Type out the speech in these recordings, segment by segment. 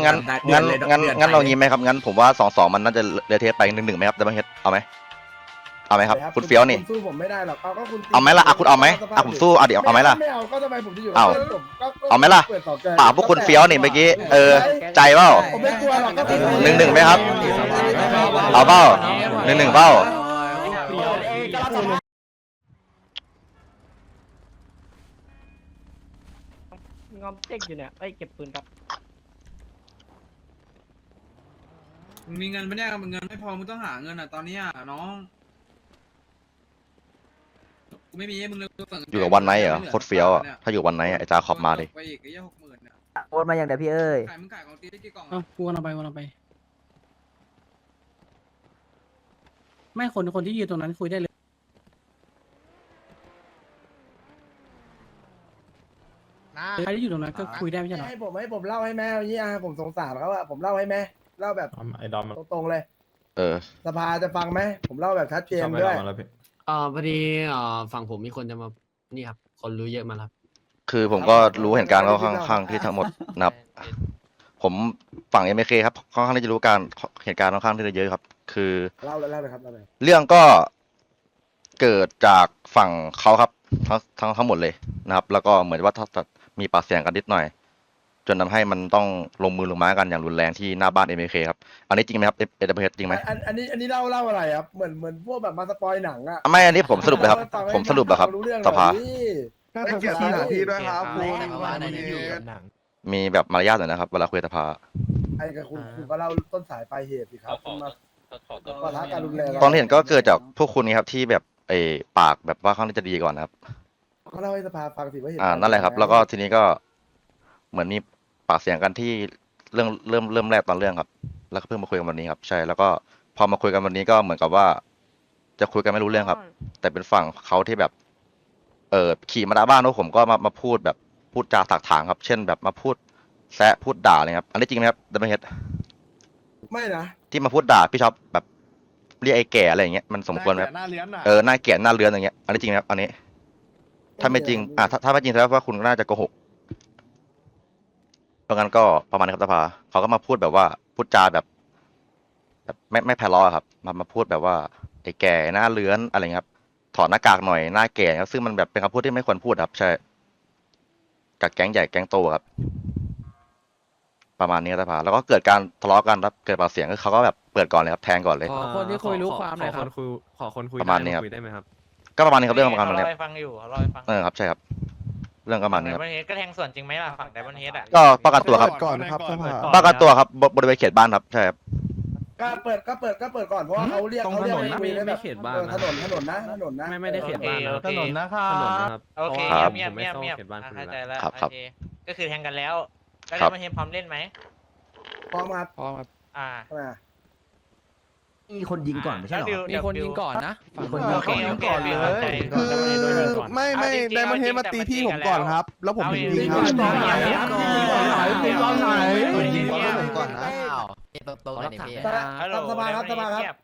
งั้นได้งั้นเดือเลยงั้นดืองั้นเราไปงี้ไหมครับงั้นผมว่าสองสองมันน่าจะเละเทะไปหนึ่งหนึ่งไหมครับดับเบิลเฮดเอาไหมเอาไหมครับคุณเฟี้ยวนี่ คุณสู้ผมไม่ได้หรอกเอาก็คุณตีเอาไหมล่ะอะคุณเอาไหมอะผมสู้อะเดี๋ยวเอาไหมล่ะ ไม่เอาก็ทำไมผมจะอยู่เอากับผมก็ก็เอาไหมล่ะ ปิดสองแกนป่าพวกคุณเฟี้ยวนี่เมื่อกี้เออใจเปล่า ผมไม่กลัวหรอกก็หนึ่งหนึ่งไหมครับ เอาเปล่าหนึ่งหนึ่งเปล่างอมเจ๊กอยู่เนี่ยไอ้ยเก็บปืนครับ มึงมีเงินไหมเนี่ยมึงเงินไม่พอมึงต้องหาเงินอะตอนเนี้ยน้องกูไม่มีให้มึงเลยกูส่งอยู่กับวันไหนเหรอโคตรเฟี้ยวอะ ถ้าอยู่วันไหนอะไอ้จาขอบมาดิ ไปอีกไอ้เหี้ยหกหมื่นเนี่ยโอนมาอย่างเดียวพี่เอ้ย ขายมึงขายของตีได้กี่กล่องอะกูกำลังไปกำลังไป ไม่คนคนที่ยืนตรงนั้นคุยได้เลยใครที่อยู่ตรงนั้นก็คุยได้ไม่ใช่เหรอให้ผมให้ผมเล่าให้แม่อย่างนี้อะผมสงสารเขาอะผมเล่าให้แม่ เล่าแบบไอ้ดอมมันตรงๆเลย เออ สภาจะฟังไหม ผมเล่าแบบชัดเจนชอบไอ้ด้ดวอยมมาแล้วพี่อ่าพอดีอ่าฝั่งผมมีคนจะมานี่ครับ คนรู้เยอะมาแล้วครับคือผมก็รู้เหตุการณ์เขาค่อนข้างที่ทั้งหมดนะครับ ผมฝั่งเอ็มเคครับค่อนข้างที่จะรู้การเหตุการณ์ค่อนข้างที่จะเยอะครับ คือ เล่าเลยเล่าเลยครับเล่าเลยเรื่องก็เกิดจากฝั่งเขาครับทั้งทั้งทั้งหมดเลยนะครับ แล้วก็เหมือนว่าถ้าจะมีปากเสียงกันนิดหน่อย จนทำให้มันต้องลงมือลงไม้กันอย่างรุนแรงที่หน้าบ้านเอ็มเคครับ อันนี้จริงไหมครับเอเอจริงไหมอันอันนี้อันนี้เล่าเล่าอะไรครับ เหมือนเหมือนพวกแบบมาสปอยหนังอะไม่ อันนี้ผมสรุปเลยครับผมสรุปแล้วครับรู้เรื่องสภาเลยพี่ให้เกียรติสถานที่ด้วยครับคุณมีแบบมารยาทหน่อยนะครับ เวลาคุยกับสภา ไอ้กับคุณคุณก็เล่าต้นสายปลายเหตุสิครับคุณมา ปะทะการรุนแรง ตอนที่เห็นก็เกิดจากพวกคุณนี่ครับที่แบบไอ้ปากแบบว่าค่อนข้างที่จะดีก่อนนะครับเขาเล่าให้สภาฟังสิว่าเหตุอ่าการณ์นั่นแหละครับเป็แล้วก็ยังไงทีนี้ก็เหมือนมีปากเสียงกันที่เรื่องเริ่มเริ่มแรกตอนเรื่องครับ แล้วก็เพิ่งมาคุยกันวันนี้ครับ ใช่แล้วก็พอมาคุยกันวันนี้ก็เหมือนกับว่า จะคุยกันไม่รู้เรื่องครับ แต่เป็นฝั่งเขาที่แบบ เออขี่มาหน้าบ้านพวกผมก็มามาพูดแบบพูดจาถักถางครับ เช่นแบบมาพูดแซะพูดด่าเลยครับ อันนี้จริงไหมครับดัมเบิลเฮดไม่นะที่มาพูดด่าพี่ชอบแบบเรียกไอ้แก่อะไรอย่างเงี้ยมันสมควรไหมครับหน้าเลี้ยนอะเออหน้าเกลียดหน้าเลือนอย่างเงี้ยอันนี้จริงไหมครับอันนี้ ถ้าไม่จริงอ่าถ้าถ้าไม่จริงแสดงว่าคุณน่าจะโกหก เพราะงั้นก็ประมาณนี้ครับสภาเขาก็มาพูดแบบว่าพูดจาแบบแบบไม่ไม่ไพเราะอะครับ มามาพูดแบบว่าไอ้แก่หน้าเลื้อนอะไรเงี้ยครับ ถอดหน้ากากหน่อยหน้าแก่ครับซึ่งมันแบบเป็นคำพูดที่ไม่ควรพูดครับ ใช่กับแก๊งใหญ่แก๊งโตครับ ประมาณนี้ครับสภาแล้วก็เกิดการทะเลาะกันครับเกิดปากเสียงก็เขาก็แบบเปิดก่อนเลยครับแทงก่อนเลย ขอคนที่คุยรู้ความหน่อยครับ ขอคนคุยขอคนคุยประมาณนี้ครับคุยได้ไหมครับ ก็ประมาณนี้ครับเรื่องประมาณนี้เล่าครับให้ฟังอยู่เขาเล่าให้ฟัง เออครับใช่ครับ เรื่องประมาณนี้ครับไดมอนเฮดก็แทงส่วนจริงไหมล่ะฝั่งไดมอนเฮดอะก็ประกันตัวครับ ก่อนนะครับสภาประกันตัวครับบบริเวณเขตบ้านครับใช่ครับก็เปิดก็เปิดก็เปิดก่อนเพราะว่าเขาเรียกตรงเขาเรียกถนนนะคุยได้ไม่แบบเขตบ้านออนะถนนถนนนะถนนนะไม่ไม่ได้เขตบ้านนะโอเคถนนนะครัถนนบนะครับโอเคครับเงียบผมไม่เงียบเข้าเงียบเขตบ้านอะคุณเข้าแล้วใจแล้วครับครับโอเคก็คือแทงกันแล้วแล้วคไดรับมอนเฮดพร้อมเล่นไหมพร้อมครับพร้อมครับอ่า อ่า มีคนยิงก่อนไม่ใช่เหรอแล้วดิวมีคนยิงก่อนนะ มีคนเอยิองเขายิงก่อนเลยเข้าใจคือเข้าใจโดนยิงก่อนไม่ไม่เอาจริงๆไดมอนเฮดเอาจริงๆมาตีพี่แต่ผมันมก่อนตีกันครับ แล้วผมเอาถึงจริยิงงๆครับตอนไหนยิงตอนไหนยิงตอนไหนยิงตอนไหนก่อนนะตรงๆเลยพี่ฮัลโหลสภาครับสภาครับเงีย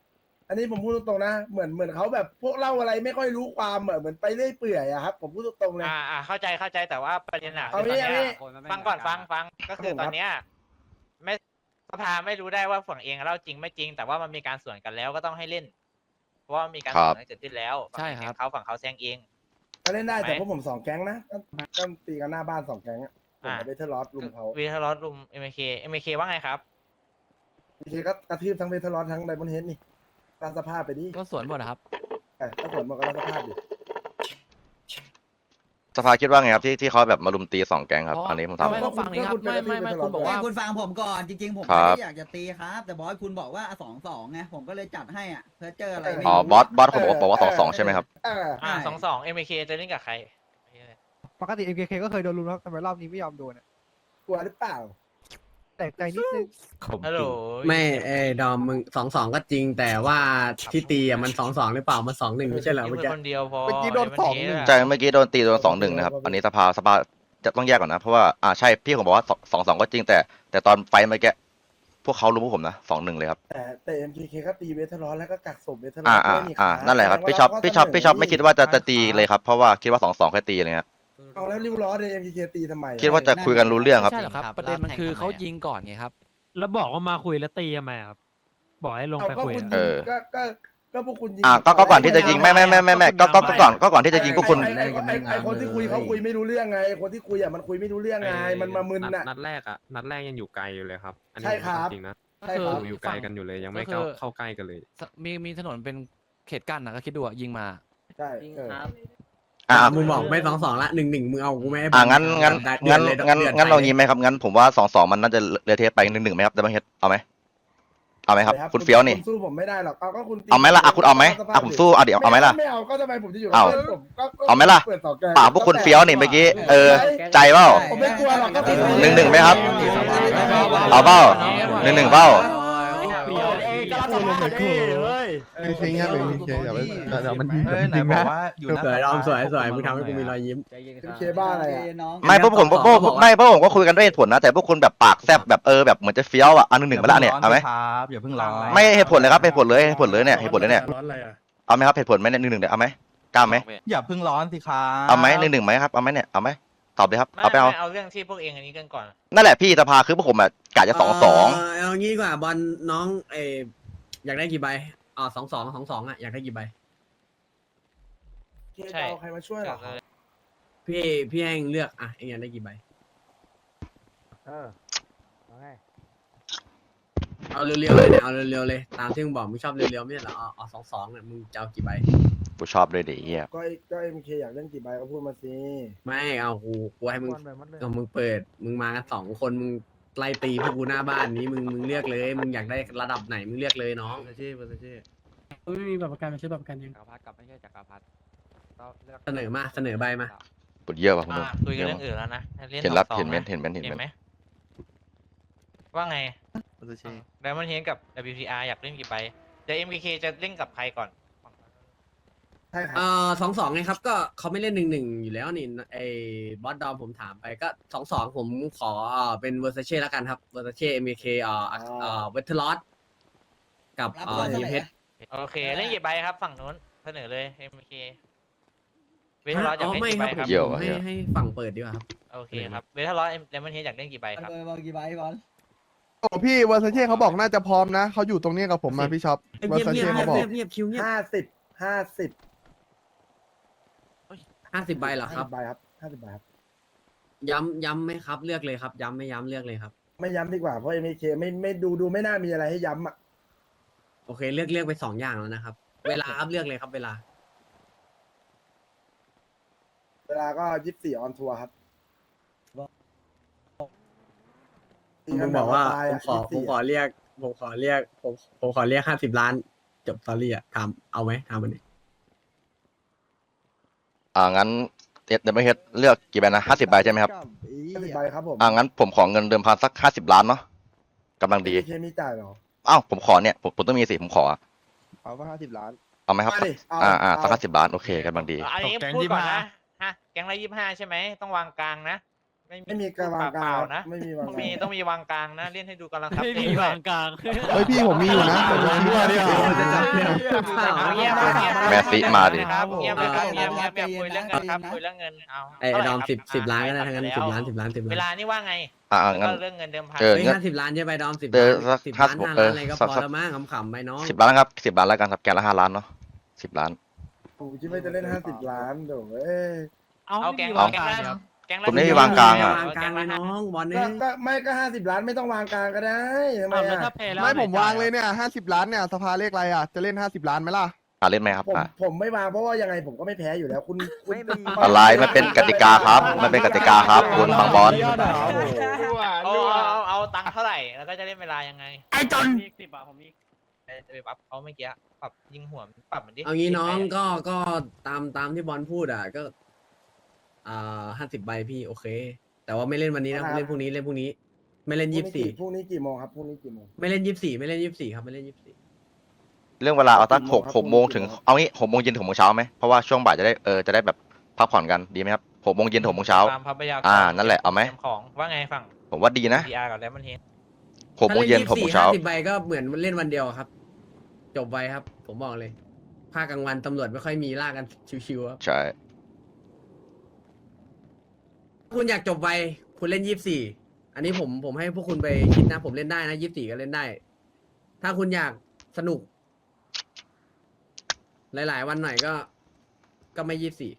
อันนี้ผมพูดตรงๆนะ เหมือนเหมือนเขาแบบพวกเล่าอะไรไม่ค่อยรู้ความเหมือนเหมือนไปเรื่อยเปื่อยอะครับ ผมพูดตรงๆเลย อ่าอ่าเข้าใจเข้าใจแต่ว่าประเด็นอะเอาคือตอนงี้เนี้ยเอางี้ฟังก่อนฟังฟังก็คือครับผมตอนเนี้ยไม่ สภาไม่รู้ได้ว่าฝั่งเองเล่าจริงไม่จริง แต่ว่ามันมีการสวนกันแล้วก็ต้องให้เล่น เพราะว่ามีการครัสบวนกันเกิดขึ้นแล้วใช่ครับ ฝั่งเขาฝั่งเขาแซงเอง ก็เล่นได้แต่ไหมพวกผมสองแก๊งนะก็ก็ตีกันหน้าบ้านสองแก๊งอะผมอ่ากับเบเทอร์ลอสลุมเขาวีทารอสลุมเอ็มเคเอ็มเคว่าไงครับ ทีเคก็กระทืบทั้งเบเทอร์ลอสทั้งไดมอนเฮดนี่ตามสภาพไปดิก็สวนหมดนะครับแต่ถ้าสวนหมดก็ตามสภาพดิ สภาคิดว่าไงครับที่ที่เขาแบบมารุมตีสองแก๊งครับเพราะอันนี้ผมทำไมทำต้องฟังนี้ครับไม่ไม่ไม่คุณบอกว่า คุณฟังผมก่อนจริง ๆ ผมครัไม่บได้อยากจะตีครับ แต่บอสคุณบอกว่าสองสองไงผมก็เลยจัดให้อะเพื่อเจออะไรไม่อ๋อรู้บอสบอสผมบอกว่าบอกว่าสองสองใช่ไหมครับอ่าอ่าใช่สองสองเอ็มเคจะเล่นกับใครปกติ MKK ก็เคยโดนลุมแล้วทำไมรอบนี้ไม่ยอมโดนอะกลัวหรือเปล่า แปลกใจนิดนึงฮัลโหลไม่เอดอมมึงสองสองก็จริง แต่ว่าที่ตีอะมันสองสองหรือเปล่ามันสองหนึ่งไม่ใช่เหรอนี่เมื่อคือกี้คนเดียวพอเมื่อกี้โดนเยวสองมัหนึ่งเทะใช่เมื่อกี้โดนตีโดนสองหนึ่งนะครับ อันนี้สภาสภาจะต้องแยกก่อนนะเพราะว่าอ่าใช่พี่ผมบอกว่าสองสองก็จริงแต่ แต่ตอนไฟท์เมื่อกี้พวกเขารู้พวกผมนะสองหนึ่งเลยครับ แต่แต่ MKK ก็ตีเบเทอร์ลอสแล้วก็กักศพเบเทอร์ลออ่าสอ่าด้วยนี่อ่าครับนั่นแหละครับแสดงว่าพี่ชอบเราก็พี่ชอบเสนพี่ชอบไม่คิดว่าจะจะตีครับเลยครับเพราะว่าคิดว่าสองสองแค่ตีอะไรเงี้ย เอาแล้วริ้วล้อในเอ็มเคตีทำไมอคิดว่าจะคุยกันรู้เรื่องครับ ใช่เหรอครับประเด็นมันคือเขายิงก่อนไงครับ แล้วบอกว่ามาคุยแล้วตีทำไมครับ บอกให้ลงเอาไปก็คุยคุณอะ เอยิงอก็ก็ก็พวกคุณยิงอ่าก็ก็ก่อนที่จะยิงไม่ไม่ไม่ไม่ไม่ก็ก็ก็ก่อนก็ก่อนที่จะยิงพวกคุณ ไอ้ไอ้ไอ้ไอ้คนที่คุยเขาคุยไม่รู้เรื่องไงไอ้คนที่คุยอะมันคุยไม่รู้เรื่องไงมันมามึนอะนัดแรกอะนัดแรกยังอยู่ไกลอยู่เลยครับ อันนี้ใช่ครับ จริงนะใช่ครับอยู่อยู่ไกลกันอยู่เลยยังไม่ก็คือเข้าเข้าใกล้กันเลย มีมีถนนเป็นเขตกั้นนะก็คิดดูอะยิงมา ใช่เออ อ่ามึงบอกไม่สองสองละหนึ่งหนึ่งมึงเอากูไม่ให้อ่างั้นงั้นเดืองั้นเลยงั้นดืองั้นเราไปยิงไหมครับงั้นผมว่าสองสองมันน่าจะเลเทสไปหนึ่งหนึ่งไหมครับแต่ไม่เฮ็ดเอาไหมเอาไหมครับคุณเฟี้ยวนี่คุณสู้ผมไม่ได้หรอกเอาก็คุณตีเอาไหมล่ะอะคุณเอาไหมอะผมสู้เอาเดี๋ยวเอาไหมล่ะไม่เอาก็ทำไมผมจะอยู่กับเอาเพื่อนผมก็ก็เอาไหมล่ะเปิดต่อแกป่ากพวกคุณเฟี้ยวนี่เมื่อกี้เออใจเปล่าผมไม่กลัวหรอกก็ตีหนึ่งหนึ่งไหมครับเอาเปล่าหนึ่งหนึ่งเปล่า จริงครับจริงเดี๋ยวเดี๋ยวมันเอ้ยไหนบอกว่าอยู่น้าสวยสภาอมสวยสวยมึงทำให้กูมีรอยยิ้มเคบ้าอะไรอะน้องไม่พวกผมพวกพวกไม่พวกผมก็คุยกันด้วยเหตุผลนะแต่พวกคุณแบบปากแซบแบบเออแบบเหมือนจะเฟี้ยวอะอันหนึ่งหนึ่งไปละเนี่ยเอาไหมครับอย่าเพิ่งร้อนไม่เหตุผลเลยครับเหตุผลเลยเหตุผลเลยเนี่ยเหตุผลเลยเนี่ยร้อนอะไรอะเอาไหมครับเหตุผลไหมเนี่ยหนึ่งหนึ่งเดี๋ยวเอาไหมกล้าไหมอย่าเพิ่งร้อนสิครับเอาไหมหนึ่งหนึ่งไหมครับเอาไหมเนี่ยเอาไหมตอบเลยครับไม่เอาไปเอาเอาเรื่องที่พวกเองอันนี้กันก่อนนั่นแหละพี่สภาคือพวกผมอะกะจะสองสองเอางี้กว่าบอลน้องเอ ออยากได้กี่ใบอ๋อสองสองสองสองอะอยากได้กี่ใบเคจะเอาใครมาช่วยเหรอครับพี่พี่ให้เองเลือกอะเองอยากได้กี่ใบเออเอาไงเอาเร็วๆเลยเนี่ยเอาเร็วๆเลยตามที่มึงบอกมึงชอบเร็วๆไม่ใช่เหรอเอาเอาสองสองเนี่ยมึงจะเอากี่ใบกูชอบเลยดิเฮียก็ก็เอ็มเคอยากเล่นกี่ใบก็พูดมาสิไม่เอากูกูให้มึงมันเลยมันเลย เอามึงเปิด มึงมากันสองคน มึง ไล่ตีพวกกูหน้าบ้านนี้มึงมึงเลือกเลย มึงอยากได้ระดับไหนมึงเลือกเลยน้องไม่มีแบบประกันไม่ใช่แบบประกันยัง จักรพรรดิกับไม่ใช่จักรพรรดิเสนอมาเสนอใบมา ปวดเยี่ยวว่ะคุณอ่านุ่มคุยกันเยี่ยเรื่วองอื่นแล้วนะเล่นเห็นรับสองเห็นเมนนะเห็นเมนเห็นเห็นเมไหมนว่าไงไดมอนเฮนกับ WPR อยากเล่นกี่ใบเดี๋ยว MKK จะเล่นกับใครก่อน ใช่ครับเอ่อสองสองไงครับก็เขาไม่เล่นหนึ่งหนึ่งอยู่แล้วนี่ไอ้บอสดอมผมถามไปก็สองสองผมขอเอ่อเป็นเวอร์ซเช่แล้วกันครับเวอร์ซเช่เอ็มเคเอ่อเอ่อเวทเทอร์ลอสกับรับเอ่ตัวอเสยีนเพอชรโอเคเล่นกี่ใบครับฝั่งนู้นเสนอเลย MKK เวทร้อยอยากอ๋อเล่นไม่กี่คใบรับครับเยี่ยวผมอะ ให้เยี่ยวให้ฝั่งเปิดดีกว่าครับ โอเคครับเวทร้อยไดมอนเฮนอยากเล่นกี่ใบครับ เบอร์บอกกี่ใบบอลโอ้พี่เวอร์ซันเช่เขาบอกน่าจะพร้อมนะเขาอยู่ตรงนี้กับผมมาพี่ช็อปเวอเงียร์บซันเงียเช่บเขาบอก เงียบเงียบคิวเงียบห้าสิบห้าสิบ ห้าสิบใบเหรอครับใบครับห้าสิบใบครับ ย้ำย้ำไหมครับ เลือกเลยครับ ย้ำไม่ย้ำเลือกเลยครับ ไม่ย้ำดีกว่า เพราะเอ็มเคไม่ไม่ดูดูไม่น่ามีอะไรให้ย้ำอะ โอเค เลือกเลือกไปสองอย่างแล้วนะครับ เวลาครับเลือกเลยครับ เวลา เวลาก็ยี่สิบสี่ออนทัวร์ครับผมบอกว่าตยผมอะขอผมขอเรียก ผมขอเรียก ผมผมขอเรียกห้าสิบล้าน จบตอรี่อะทำเอาไหมทำมันนี้ อ่างั้นเดี๋ยวไม่เฮ็ดเลือกกี่ใบนะห้าสิบใบใช่ไหมครับ ห้าสิบใบครับผมอ่างั้นผมขอเงินเดิมพันสักห้าสิบล้านเนาะกำลังดี เคมีจ่ายเหรออ้าวผมขอเนี่ยผมผมต้องมีสิผมขออะเอาว่าห้าสิบล้าน เอาไหมครับ มาดิเอาอ่าอ่าเอาสักห้าสิบล้านโอเคกำลังดี อันนี้พูดก่อนนะฮะแก๊งละยี่ห้าใช่ไหมต้องวางกลางนะ ไม่มีการวางกลาเปงล่ๆนะไม่มีวางต้องกลามีงต้องมีวางกลางนะเล่นให้ดูกำลังครับไม่มีเตะด้วยวางกลางเฮ้ยพี่ผมมีอยู่นะผมมีด้วยเอาเงียบเงียบแมสซี่มาดิครับเงียบเลยครับเงียบเงียบเงียบคุยเรื่องเงินครับคุยเรื่องเงินเอาไอ้เท่าไหร่ดอมครับสิบสิบล้านก็ได้อ่ทั้งนั้นไปสิบแล้วล้านสิบล้านสิบเวล้าลานนี่ว่าไงอ่าแล้วงั้นก็เรื่องเงินเดิมพันเออเฮ้ยงั้นห้าสิบล้านใช่ไหมดอมสิบเอล้าอนสักสิบห้าล้านสิบห้าเอล้าอนอะไรก็สักพอสักแล้วมั้งขำๆไปน้องสิบล้านครับสิบล้านแล้วกันครับแกนละห้าล้านเนาะสิบล้านผมคิดว่าจะเล่นห้าสิบล้านโดเอ้ยเอาแก๊งเอาแก๊งละ แก๊งละผมไม่มีวางกลางอะ วางกลางเลยน้องบอลก็เนี่ยก็ไม่ก็ห้าสิบล้านไม่ต้องวางกลางก็ได้ทำไมอะไม่ผมวางเลยเนี่ยห้าสิบล้านเนี่ยสภาเลขอะไรอะจะเล่นห้าสิบล้านไหมล่ะอ่าเล่นไหมครับผมอ่าผมไม่วางเพราะว่ายังไงผมก็ไม่แพ้อยู่แล้วคุณคุณอะไรมันเป็นกติกาครับมันเป็นกติกาครับคุณบางบอล เอาเอาเอาเอาตังค์เท่าไหร่ แล้วก็จะเล่นเวลายังไง ไอ้จนสิบบาทผมมีจะไปปรับเขาเมื่อกี้ ปรับยิงหัวปรับมันดิเอางี้น้องก็ก็ตามตามที่บอลพูดอะ ก็ อ่าห้าสิบใบพี่โอเค แต่ว่าไม่เล่นวันนี้นะเล่นพรุ่งนี้เล่นพรุ่งนี้ ไม่เล่นยี่สิบสี่พรุ่งนี้กี่โมงครับพรุ่งนี้กี่โมงไม่เล่นยี่สิบสี่ไม่เล่นยี่สิบสี่ครับไม่เล่นยี่สิบสี่เรื่องเวลาเอาตั้งหกครับหกโมงถึงครับเอางี้หกโมงเย็นถึงหกโมงเช้าไหมเพราะว่าช่วงบ่ายจะได้เออจะได้แบบพักผ่อนกันดีไหมครับหกโมงเย็นถึงหกโมงเช้าตามพับยากอ่านั่นแหละเอาไหมตรียของว่าไงฝั่งผมว่าดีนะดีอาร์กับแล้วมันเฮนหกโมงเย็นหกโมงเช้าห้าสิบใบก็เหมือนเล่นวันเดียวครับ จบไวครับ ผมบอกเลยภาคกลางวันตำรวจไม่ค่อยมีล่ากันชิวๆครับใช่ คุณอยากจบไวคุณเล่นยี่สี่อันนี้ผมผมให้พวกคุณไปคิดนะ ผมเล่นได้นะยี่สี่ก็เล่นได้ ถ้าคุณอยากสนุก หลาย ๆ วันหน่อยก็ ก็ไม่ยี่สี่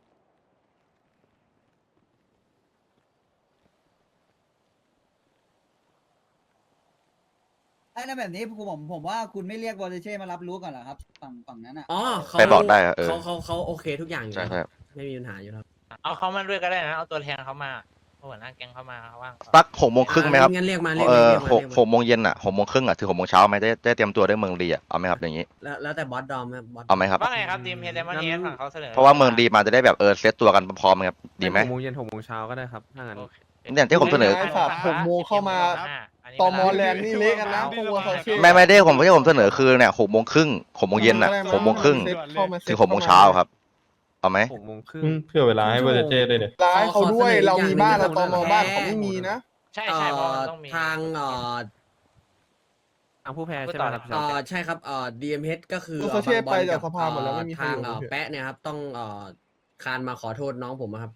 ไอ้นั่นแบบนี้ผมผมผมว่าคุณไม่เรียกวอลเช่มารับรู้ก่อนเหรอครับฝั่งฝั่งนั้นอะ อ๋อเขาไปบอกได้อะเออ เขาเขาเขาโอเคทุกอย่างอยู่ใช่แล้วใช่ครับ ไม่มีปัญหาอยู่แล้ว เอาเขามาด้วยก็ได้นะ เอาตัวแทนเขามาเอาหัวหน้าแก๊งเขามาเขาว่างสักหกโมงครึ่งไหมครับงั้นเรียกมาเรียกเอมาอเรียกมาหกเรียกหมากโมงเย็นอะหกโมงครึ่งอะถึงหกโมงเช้าไหมได้ได้เตรียมตัวได้เมืองดีอะเอาไหมครับอย่างนี้แล้วแล้วแต่บอสดอมครับบอส เอาไหมครับว่าไงครับทีมเฮดเดมอนเฮดฝั่งเขาเสนอเพราะว่าเมืองดีมาจะได้แบบเออเซตตัวกันพร้อมๆครับดีไหมหกโมงเย็นหกโมงเช้าก็ได้ครับถ้างั้น โอเคเนี่ยที่ผมเสนอไอ้สัตว์หกโมงเข้ามาตมแลนด์นี่เละกันนะพวกวอร์เช่ไม่ไม่ได้ผมที่ผมเสนอคือเนี่ยหกโมงครึ่งหกโมงเย็นอะหกโมงครึ่งเซ็ตเข้ามาเซ็ตถึงหกโมงเช้าครับ เอาไหมหกโมงครึ่ง เพื่อเวลาให้เวอร์เจด้วยเนี่ย ร้ายเขาด้วย เรามีบ้านขอเราเสตนอมอีกอย่างหนึ่งบ้านเขาไม่มีนะ ใช่เอ่ใช่เพราะอมันต้องมีทางเอ่อทางผู้แพ้พูดใช่ไหต่มอ ครับพี่เอ่ชายอใช่ครับเอ่อ DMH ก็คือโอซาเช่บงบอลไปจากบสภาหมดแล้วไม่มีใครทางอยู่ เอ่อเฉยแปะเนี่ยครับต้องเอ่อคานมาขอโทษน้องผมอะครับ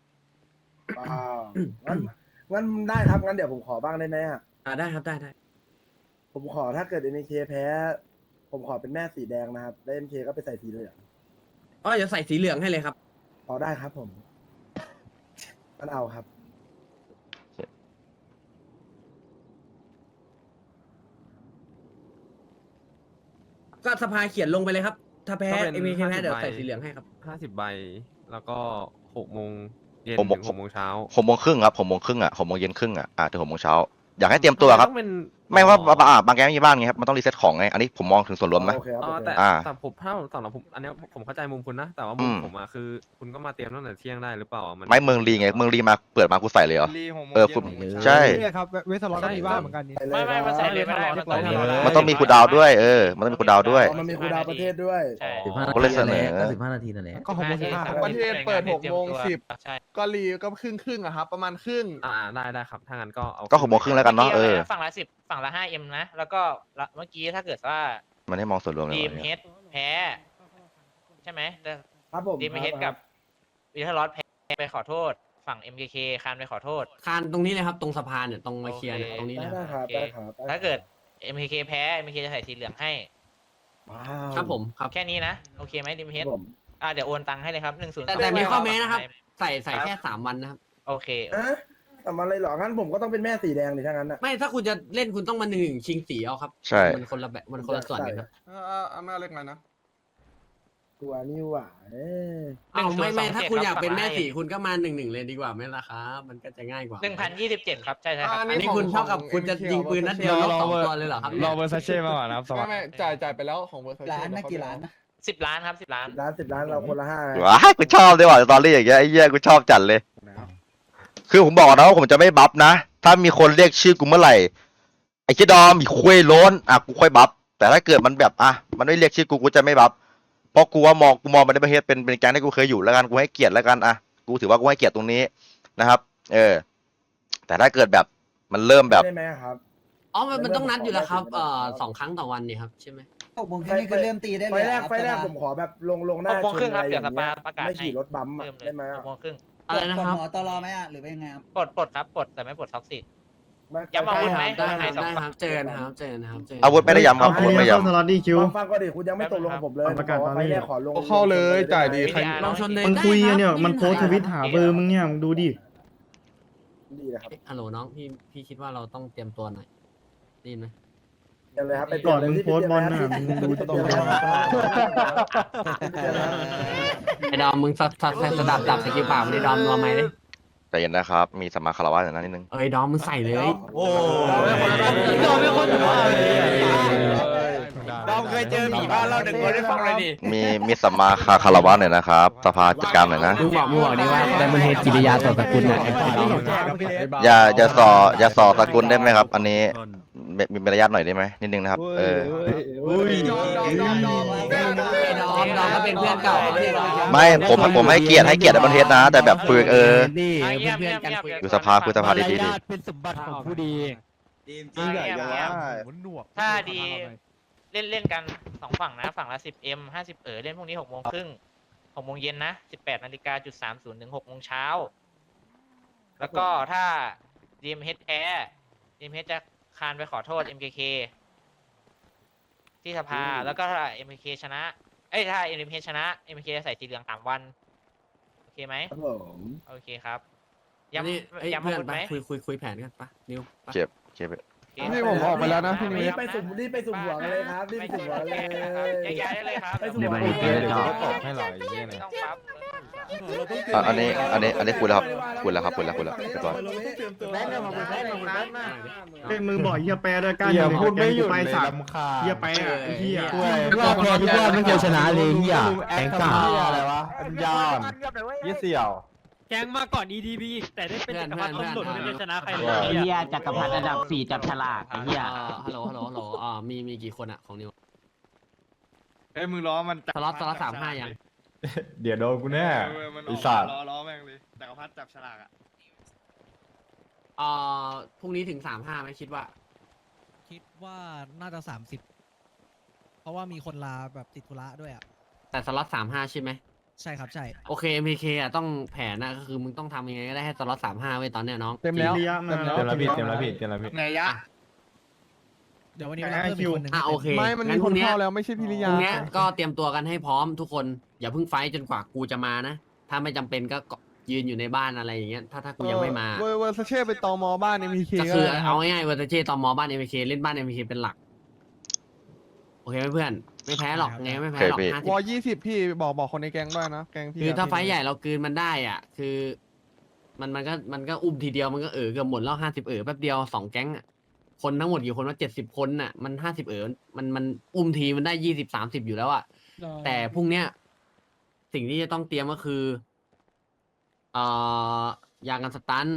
อ้าวงั้นงั้นได้ครับงั้นเดี๋ยวผมขอบ้างได้ไหมอะอ่าได้ครับได้ได้ผมขอถ้าเกิด MK แพ้ ผมขอเป็นแม่สีแดงนะครับแล้ว MK ก็ไปใส่สีเหลือง อ๋อเดี๋ยวใส่สีเหลืองให้เลยครับพอได้ครับผมมันเอาครับ ก็สภาเขียนลงไปเลยครับ ถ้าแพ้ก็เป็นเอ็มเคแพ้50เดี๋ยวใบใส่สีเหลืองให้ครับ ห้าสิบใบ แล้วก็หกโมงเย็นหกโมง ถึงหกโมงเช้าหกโมงครึ่งครับหกโมงครึ่งอะหกโมงเย็นครึ่งอะอะถึงหกโมงเช้าอยากให้เตรียมตัวครับ ต้องเป็น ไม่ว่าบางอะบางแก๊งมีบ้านไงครับมันต้องรีเซ็ตของไงอันนี้ผมมองถึงส่วนรวมนะ โอเคครับอ๋โออเคแต่อ่าแต่ผมถ้าสำหรับผมอันเนี้ยผมเข้าใจมุมคุณนะ แต่ว่ามุอืมมผมอะคือคุณก็มาเตรียมตั้งแต่เที่ยงได้หรือเปล่าอะมันไม่เมืองลีไงเมืองลีมาเปิดมากูใส่เลยเหรอเออคุณใช่ครับเวสลอก็มีบ้านเหมือนกันนี่ไปเลยไม่ไม่คมารับใส่เลยไม่ได้มันต้องมีมันต้องมีคูลดาวน์ด้วยเออมันต้องมีคูลดาวน์ด้วยอ๋อมันมีครูดาวประเทศด้วย ใช่ก็เลยเสนอสิบห้านาทีนั่นแหละก็หกโมงสิบห้าใช่ประเทศเปิดหกโมงสิบ ใช่ก็รีก็ครึ่งครึ่งๆอะครับ ประมาณครึ่ง อ่าได้ได้ครับถ้างั้นก็เอาก็หกโมงครึ่งแล้วกันเนาะเออ ฝั่งละสิบฝั่งละห้าเอ็มนะ แล้วก็ละเมื่อกี้ถ้าเกิดว่ามันให้มองส่วนรวมเลยทีมวะเฮเนี่ยดแพ้ ใช่ไหมแต่ครับผมทีมเฮดคกัรับวิทยาลอสแพ้ไปขอโทษ ฝั่ง MKK คานไปขอโทษ คานตรงนี้เลยครับ ตรงสะพานเนี่ยตรงมาเคลียร์เนี่ยโอเคตรงนี้ได้เลยครับได้ครับได้ครับได้ครับถ้าเกิด MKK แพ้ MKK จะใส่สีเหลืองให้ว้าวครับผมครับแค่นี้นะโอเคไหมทีมเฮคดรับผมอ่าเดี๋ยวโอนตังค์ให้เลยครับหนึ่งศูนย์แต่แต่มีข้อแม้นะครับ ใส่ใส่แค่สามวันนะครับ โอเค อะแต่มาเลยเหรองั้นผมก็ต้องเป็นแม่สีแดงดิถ้างั้นอะ ไม่ถ้าคุณจะเล่นคุณต้องมาหนึ่งชิงสีเอาครับใช่ มันคนละแบบมันคนละส่วนกันครับเออเอาหน้าเล็กหน่อยนะตัวนี่หว่าเอ้ยอ้าวไม่ไม่102ถ้าคุณอยากเป็นแม่ครับสีคุณก็มาหนึ่งหนึ่งเลยดีกว่าไหมล่ะครับมันก็จะง่ายกว่าหนึ่งพันยี่สิบเจ็ดครับใช่ใช่ครับ อันอันนี้ของคุณเท่ากับของคุณจะ MK ยิงปืนนัดเดียวรลอบสองรอตัวเลยเหรอครับรอเวอร์ซาเช่มาก่อนนะครับสไม่วัสดีไม่จ่ายจ่ายไปแล้วของเวอร์ซาเช่ล้านนะกี่ล้านนะสิบล้านครับสิบล้าน สิบล้านสิบล้านเราคนละห้าว้ายกูชอบด้วยว่ะตอนนี้อย่างเงี้ยไอ้เหี้ยกูชอบจัดเลย คือผมบอกนะว่าผมจะไม่บัฟนะ ถ้ามีคนเรียกชื่อกูเมื่อไหร่ ไอ้คิดดอมอีกคุยโล้นอะกูค่อยบัฟแต่ถ้าเกิดมันแบบอะมันไม่เรียกชื่อกูกูจะไม่บัฟเพราะกูว่ามองกูมองมันในประเทศเป็นเป็นแก๊งที่กูเคยอยู่แล้วกันกูให้เกียรติแล้วกันอะกูถือว่ากูให้เกียรติตรงนี้นะครับ เออ แต่ถ้าเกิดแบบมันเริ่มแบบ ได้ไหมครับอ๋อมันมันต้องนัดอยู่แล้วครับเอ่อสองครั้งต่อวันนี่ครับใช่ไหม หกโมงครึ่งนี่คือเริ่มตีได้ไฟเลยแรเหกอคบไฟแรกสภาผมขอแบบลงลงหน้าหกโมงชครึ่นงอะครับไรอย่างเดี๋ยวสเงี้ภายประกาศไม่ขี่ให้รถบัมป์อะเริ่มเลยได้ไหมหอะกโมงครึ่ง อะไรนะครับหมอตลอไหมอะหรือเป็นยังไงครับปลดปลดครับปลดแต่ไม่ปลดท็อกซิตไม่ย้ำอาวุธไหม ได้ครับได้ครับเจอกันครับเจอกันครับเจอกันอาวุธไม่ได้ย้ำครับอาวุธไม่ย้ำ สล็อตดีคิว ฟังฟังก็ดิคุณยังไม่ตกลงกับผมเลยเอาประกาศผมบตอนไฟนี้แรกขอลงเข้าเลยจ่ายดีลงใคร ลองชนเลยมันได้คุยกันเนี่ยรับมันโพสต์ทวิตหาเบอร์มึงเนี่ย มึงดูดิ ดีนะครับเอ๊ะฮัลโหลน้องพี่พี่คิดว่าเราต้องเตรียมตัวหน่อยได้ยินไหม เดี๋ยวเลยครับไปก่อนเปลี่ยมึงเลยโพสต์บอลน่ะมึงดูเปลี่ยนเลยครับเปลี่ยนเลยครับไอ้ดอมมึงสัสัสสดับดับสกิลปากมันไอ้ดอมนัวไหมดิใจเย็นนะครับ มีสมมาคารวะอย่างนั้นนิดนึง เอ้ยดอมมึงใส่เลย โอ้ดอมเป็นคนหัว ดอมเคยเจอผีบ้านเราหนึ่งคนได้ฟังเลยดิมีมีสมมาคาคารวะหน่อยนะครับสภาจัดการหน่อยนะมึงบอกมึงบอกดิว่าแต่มันเหตุกิริยาต่อสกุลน่ะไอ้ดอมอย่าอย่าส่ออย่าส่อตระกูลได้ไหมครับ อันนี้มีมีมารยาทหน่อยได้ไหมนิดนึงนะครับ เอออุ้ยไอ้ดอมดอมก็เป็นเพื่อนเก่าที่เราไม่ผมผมให้เกียรติให้เกียรติในประเทศนะ แต่แบบคุยเออนี่อะเงียบเพื่อนๆกันเงียบคุยเงียบอยู่สภาคุยสภาดีๆดีเป็นสมบัติของผู้ดีเงียบเงียบถ้าดี เล่นเล่นกันสองฝั่งนะ ฝั่งละสิบเอ็มห้าสิบเออเล่นพรุ่งนี้หกโมงครึ่งหกโมงเย็นนะสิบแปดนาฬิกาจุดสามศูนย์ถึงหกโมงเช้า แล้วก็ถ้า DMH แพ้ DMH จะคานไปขอโทษ MKK ที่สภา แล้วก็ถ้า MKK ชนะ เอ้ยถ้า MKK ชนะ MKK จะใส่สีเหลืองสามวัน โอเคไหมครับผมโอเคครับอันนี้เอ้ยย้ำย้ำเพื่อาอนวุธไปไหมคุยคุยคุยแผนกันปะนิวปะเจ็บเจ็บโอ เคนี่ผมออกไปแล้วนะพี่นิวรีบไปสุ่มรีบไปสุ่มหัวกันเลยครับรีบไปสุ่มหัวกันเลยแยกย้ายได้เลยครับไปสุ่มหัวเดี๋ยวมันเดี๋ยวจะตอบให้หรอไอ้เหี้ยไม่เนี่ยต้องปั๊บ อะอันนี้อันนี้อันนี้คุยแล้วครับคุยแล้วครับคุยแล้วคุยแล้วเรียบร้อยแบงค์เดินมาแบงค์เดินมาแบงค์มาเฮ้ยมึงบอกเฮียแปรด้วยกันเหี้ยพูดไม่หยุดไปเลยสัตว์ลำคาญเฮียแปรอะไอ้เฮียรอบแพ้ทุกรอบไม่เคยชนะเลยเฮียแอแกคงกากาอะไรวะอันยอนยี่เสี่ยวแกงมาก่อน EDB แต่ได้เป็นเพื่อนจักรพรรดิเพื่อนต้มหลุดเพื่อนไม่ได้ชนะใครเลว้าวยเฮียจักรพรรดิอันดับสี่จับฉลากไอ้เฮียอ่าฮัลโหลฮัลโหลฮัลโหลอ่ามีมีกี่คนอะของนิวเฮ้ยมึงล้อมันสล็อตสล็อตสามห้ายังเดี๋ยวโดนกูแน่เออมันอไอ้อกสัตว์ล้อล้อแม่งเลยจักรพรรดิจับฉลากอะอ่าพรุ่งนี้ถึงสามห้าไหมคิดว่า คิดว่าน่าจะสามสิบเพราะว่ามีคนลาแบบติดธุระด้วยอะแต่สล็อตสามห้าใช่ไหม ใช่ครับใช่ โอเค MPK อะต้องแผนนะก็คือมึงต้องทำยังไงก็ได้ให้สล็อตสามห้าไว้ตอนเนี้ยน้อง เต็มแล้วเรียมาเตรียมระบิดเตรียมระบิดเตรียมระบิดไงยะ เดี๋ยววันนี้เราเพิ่มอีกคนหนึ่งอะโอเค ไม่มันงั้มีพครุ่นงเนี้ยเข้าแล้วไม่ใช่พิริพยารุ่งเนี้ยก็เตรียมตัวกันให้พร้อมทุกคน อย่าเพิ่งไฟท์จนกว่ากูจะมานะ ถ้าไม่จำเป็นก็ยืนอยู่ในบ้านอะไรอย่างเงี้ยถ้าถ้ากูยังไม่มาเวอร์เวอร์ซาเช่ไปตอมอบ้านเอ็มพีเคก็คือเอาง่ายๆเวอร์ตเช่ตอมอบ้าน MPK เล่นบ้าน MPK เป็นหลัก โอเคไหมเพื่อน ไม่แพ้หรอกไงไม่แพ้หรอกห้าสิวบอยี่สิบพี่บอกบอกคนในแก๊งด้วยนะแก๊งพี่คือถ้าพี่ไฟท์ใหญ่เรากลืนมันได้อะ คือ มันมันก็มันก็อุ้มทีเดียวมันก็เออเกือบหมดแล้วห้าสิบเออแป๊บเดียวสองแก๊งอะคนทั้งหมดกี่คนว่าเจ็ดสิบคนน่ะมันห้าสิบเออมันมันอุ้มทีมันได้ยี่สิบสามสิบอยู่แล้วอะแต่พรุ่งเนี้ยสิ่งที่จะต้องเตรียมก็คือเอ่อยากันสตัน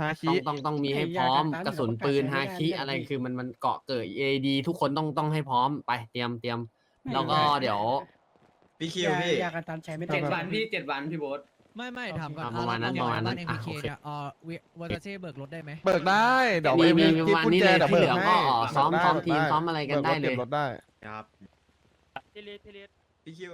ฮาต้คิองต้องต้องมีให้พร้อมกระสุนปืนฮาคิอะไรคือมันมันเกาะเกิดเอดีทุกคนต้องต้องให้พร้อมไปเตรียมเตรียม แล้วก็เดี๋ยว พี่คิวพี่ยากันตันใช้ไม่เจ็ดวันพี่เจ็ดวันพี่โบ๊ทไม่ไม่ถามก่อนอะประมาณนั้นประมาณนั้นเอ็มอะเคโอเคเนี่ยเออเวอร์เช่เบิกรถได้ไหมเบิกได้เดี๋ยวมีเอ็มมีพีประมาณกุญนี้แจเลยเดี๋ยวที่เบิเหกลือให้ก็ซ้อมเบิกซ้อมได้ทีมเบิกด้ซ้อมอะไรกันได้เลยเบิรถได้ครับพี่ลิศพี่ลิศพี่คิว